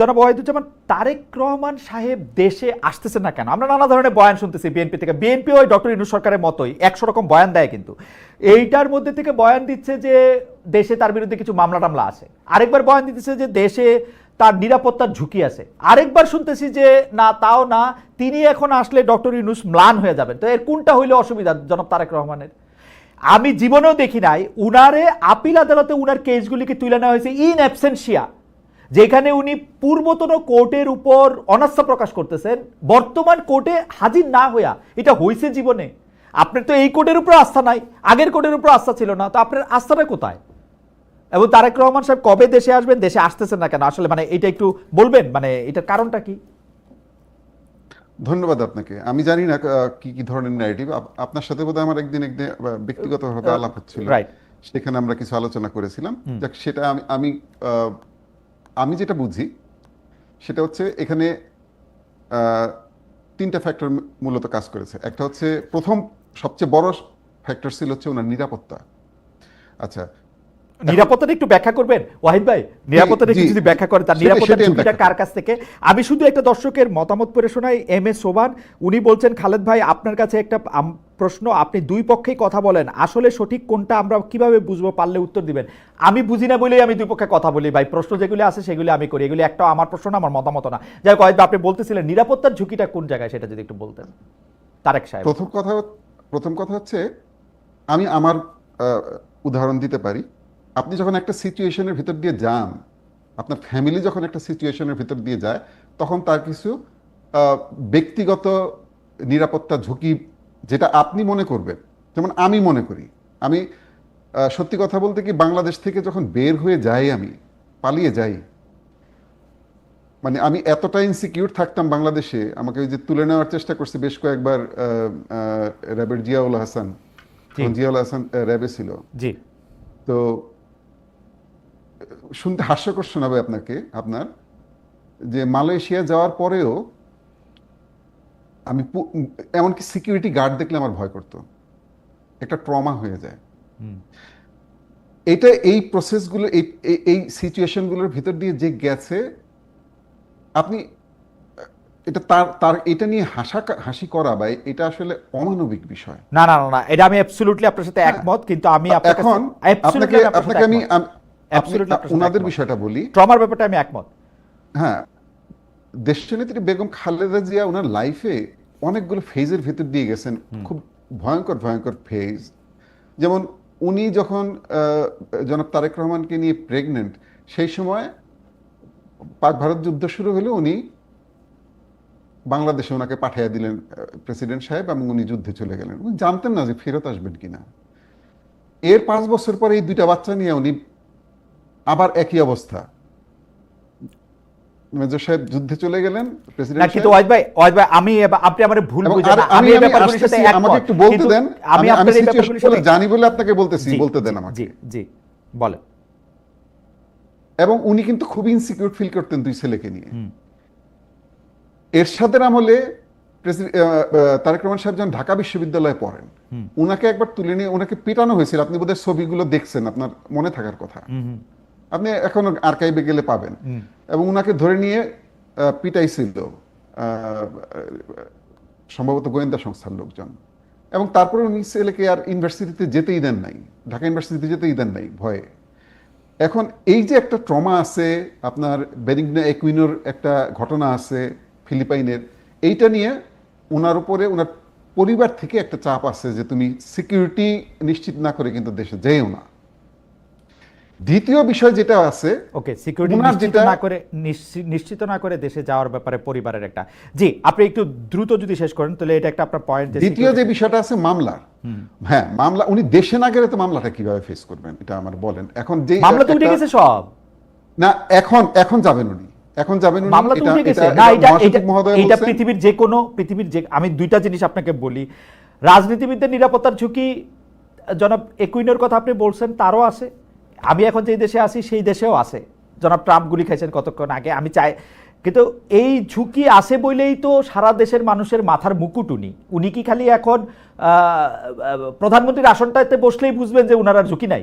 জনাব ওয়াহিদুজ্জামান, তারেক রহমান সাহেব দেশে আসতেছে না কেন? আমরা নানা ধরনের বয়ান শুনতেছি বিএনপি থেকে। বিএনপি ওই ডক্টর ইনু সরকারের মতোই, একশো রকম বয়ান দেয় কিন্তু। এইটার মধ্যে থেকে বয়ান দিচ্ছে যে দেশে তার বিরুদ্ধে কিছু মামলা টামলা আছে। আরেকবার বয়ান দিতেছে যে দেশে তার নিরাপত্তার ঝুঁকি আছে। আরেকবার শুনতেছি যে না, তাও না, তিনি এখন আসলে ডক্টর ইনুস ম্লান হয়ে যাবেন। তো এর কোনটা হইলে অসুবিধা জনাব তারেক রহমানের? আমি জীবনেও দেখি নাই, উনারে আপিল আদালতে উনার কেসগুলিকে তুলে নেওয়া হয়েছে ইন অ্যাবসেন্সিয়া যেখানে উনি পূর্বতন কোর্টের উপর অনাস্থা প্রকাশ করতেছেন বর্তমান কোর্টে হাজির না হইয়া এটা হয়েছে জীবনে। আপনার তো এই কোর্টের উপর আস্থা নাই আগের কোর্টের উপর আস্থা ছিল না তো আপনার আস্থাটা কোথায়? এবং তারেক রহমান সাহেব কবে দেশে আসবেন দেশে আসতেছেন না কেন? আসলে মানে এটা একটু বলবেন মানে এটার কারণটা কি? ধন্যবাদ আপনাকে। আমি জানি না কি কি ধরনের ন্যারেটিভ আপনার সাথে বোধহয় আমার একদিন একদিন ব্যক্তিগতভাবে আলাপ হচ্ছিল। রাইট সেখানে আমরা কিছু আলোচনা করেছিলাম। যাক সেটা আমি আমি আমি যেটা বুঝি, সেটা হচ্ছে এখানে তিনটা ফ্যাক্টর মূলত কাজ করেছে। একটা হচ্ছে প্রথম সবচেয়ে বড় ফ্যাক্টর ছিল হচ্ছে ওনার নিরাপত্তা। আচ্ছা নিরাপত্তাটা একটু ব্যাখ্যা করবেন? ওয়াহিদ ভাই নিরাপত্তাটা একটু যদি ব্যাখ্যা করে তার নিরাপত্তার ঝুঁকিটা কার কাছ থেকে? আমি শুধু একটা দর্শকের মতামত পড়ে শোনাই এম এস সোবান উনি বলছেন খালেদ ভাই আপনার কাছে একটা প্রশ্ন আপনি দুই পক্ষেই কথা বলেন আসলে সঠিক কোনটা আমরা কীভাবে বুঝব পারলে উত্তর দিবেন? আমি বুঝি না বলেই আমি দুই পক্ষে কথা বলি ভাই প্রশ্ন যেগুলি আছে সেগুলি আমি করি এগুলি একটা আমার প্রশ্ন না আমার মতামত না। যাই হোক আপনি বলতেছিলেন নিরাপত্তার ঝুঁকিটা কোন জায়গায় সেটা যদি একটু বলতেন। তারেক সাহেব। প্রথম কথা প্রথম কথা হচ্ছে আমি আমার উদাহরণ দিতে পারি। আপনি যখন একটা সিচুয়েশনের ভিতর দিয়ে যান আপনার ফ্যামিলি যখন একটা সিচুয়েশনের ভিতর দিয়ে যায় তখন তার কিছু ব্যক্তিগত নিরাপত্তা ঝুঁকি যেটা আপনি মনে করবেন যেমন আমি মনে করি আমি সত্যি কথা বলতে কি বাংলাদেশ থেকে যখন বের হয়ে যাই আমি পালিয়ে যাই মানে আমি এতটা ইনসিকিউর থাকতাম বাংলাদেশে আমাকে ওই যে তুলে নেওয়ার চেষ্টা করছে বেশ কয়েকবার র্যাবের জিয়াউল হাসান জিয়াউল হাসান র্যাবে ছিল। জি। তো শুনতে হাস্যকর শোনাবে আপনাকে আপনার যে মালয়েশিয়া যাওয়ার পরেও আমি এমনকি সিকিউরিটি গার্ড দেখলে আমার ভয় করতো। একটা ট্রমা হয়ে যায়। এটা এই প্রসেসগুলো এই এই- সিচুয়েশনগুলোর ভিতর দিয়ে যে গেছে আপনি এটা তার তার এটা নিয়ে হাসা হাসি করা বা এটা আসলে অমানবিক বিষয়। না না না এটা আমি অ্যাবসলিউটলি আপনার সাথে একমত কিন্তু আমি এখন আপনাকে আপনাকে আমি ওনাদের বিষয়টা বলি। ট্রমার ব্যাপারটা আমি একমত। হ্যাঁ দেশনেত্রী বেগম খালেদা জিয়া ওনার লাইফে অনেকগুলো ফেজের ভিতর দিয়ে গেছেন খুব ভয়ঙ্কর ভয়ঙ্কর ফেজ যেমন উনি যখন জনাব তারেক রহমানকে নিয়ে প্রেগনেন্ট সেই সময় পাক ভারত যুদ্ধ শুরু হলে উনি বাংলাদেশে ওনাকে পাঠাইয়া দিলেন প্রেসিডেন্ট সাহেব এবং উনি যুদ্ধে চলে গেলেন। উনি জানতেন না যে ফেরত আসবেন কিনা। এর পাঁচ বছর পরে এই দুইটা বাচ্চা নিয়ে উনি আবার একই অবস্থা। মেজর সাহেব যুদ্ধে চলে গেলেন প্রেসিডেন্ট কিন্তু ওয়াহিদ ভাই ওয়াহিদ ভাই আমি আপনি আমার ভুল বুঝেন আমি এই সাথে একমত। আমাকে একটু বলতে দেন। আমি আপনার এই সাথে জানি বলে আপনাকে বলতেছি বলতে দেন আমাকে। জি জি বলেন। এবং উনি কিন্তু খুব ইনসিকিউর ফিল করতেন দুই ছেলেকে নিয়ে। এরশাদের আমলে প্রেসিডেন্ট তারেক রহমান সাহেব যখন ঢাকা বিশ্ববিদ্যালয়ে পড়েন উনাকে একবার তুলে নিয়ে ওনাকে পিটানো হয়েছিল। আপনি বোধহয় ছবিগুলো দেখছেন আপনার মনে থাকার কথা। আপনি এখন আর্কাইভে গেলে পাবেন। এবং উনাকে ধরে নিয়ে পিটাইছিল সম্ভবত গোয়েন্দা সংস্থার লোকজন। এবং তারপরে উনি ছেলেকে আর ইউনিভার্সিটিতে যেতেই দেন নাই। ঢাকা ইউনিভার্সিটিতে যেতেই দেন নাই ভয়ে। এখন এই যে একটা ট্রমা আছে আপনার বেনিগনা একুইনোর একটা ঘটনা আছে ফিলিপাইনের এইটা নিয়ে ওনার উপরে ওনার পরিবার থেকে একটা চাপ আছে যে তুমি সিকিউরিটি নিশ্চিত না করে কিন্তু দেশে যেও না। দ্বিতীয় বিষয় যেটা আছে ওকে সিকিউরিটি নিশ্চিত না করে নিশ্চিত না করে দেশে যাওয়ার ব্যাপারে পরিবারের একটা। জি আপনি একটু দ্রুত যদি শেষ করেন তাহলে এটা একটা আপনার পয়েন্ট দ্বিতীয় যে বিষয়টা আছে মামলার হ্যাঁ মামলা উনি দেশে না গেলে তো মামলাটা কীভাবে ফেস করবেন? এটা আমার বলেন। এখন যে মামলা তো উঠে গেছে সব। না এখন এখন যাবেন উনি। এখন যাবেন উনি মামলা তো উঠে গেছে। না এটা এটা পৃথিবীর যে কোনো পৃথিবীর যে আমি দুইটা জিনিস আপনাকে বলি। রাজনীতিবিদদের নিরাপত্তার ঝুঁকি জনাব একুইনের কথা আপনি বলছেন তারও আছে। আমি এখন যেই দেশে আছি, সেই দেশেও আছে। জনাব ট্রাম্প গুলি খাইছেন কতক্ষণ আগে, আমি চাই কিন্তু এই ঝুঁকি আছে বলেই তো সারা দেশের মানুষের মাথার মুকুট উনি। উনি কি খালি এখন প্রধানমন্ত্রীর আসনটাতে বসলেই বুঝবেন যে উনার আর ঝুঁকি নাই?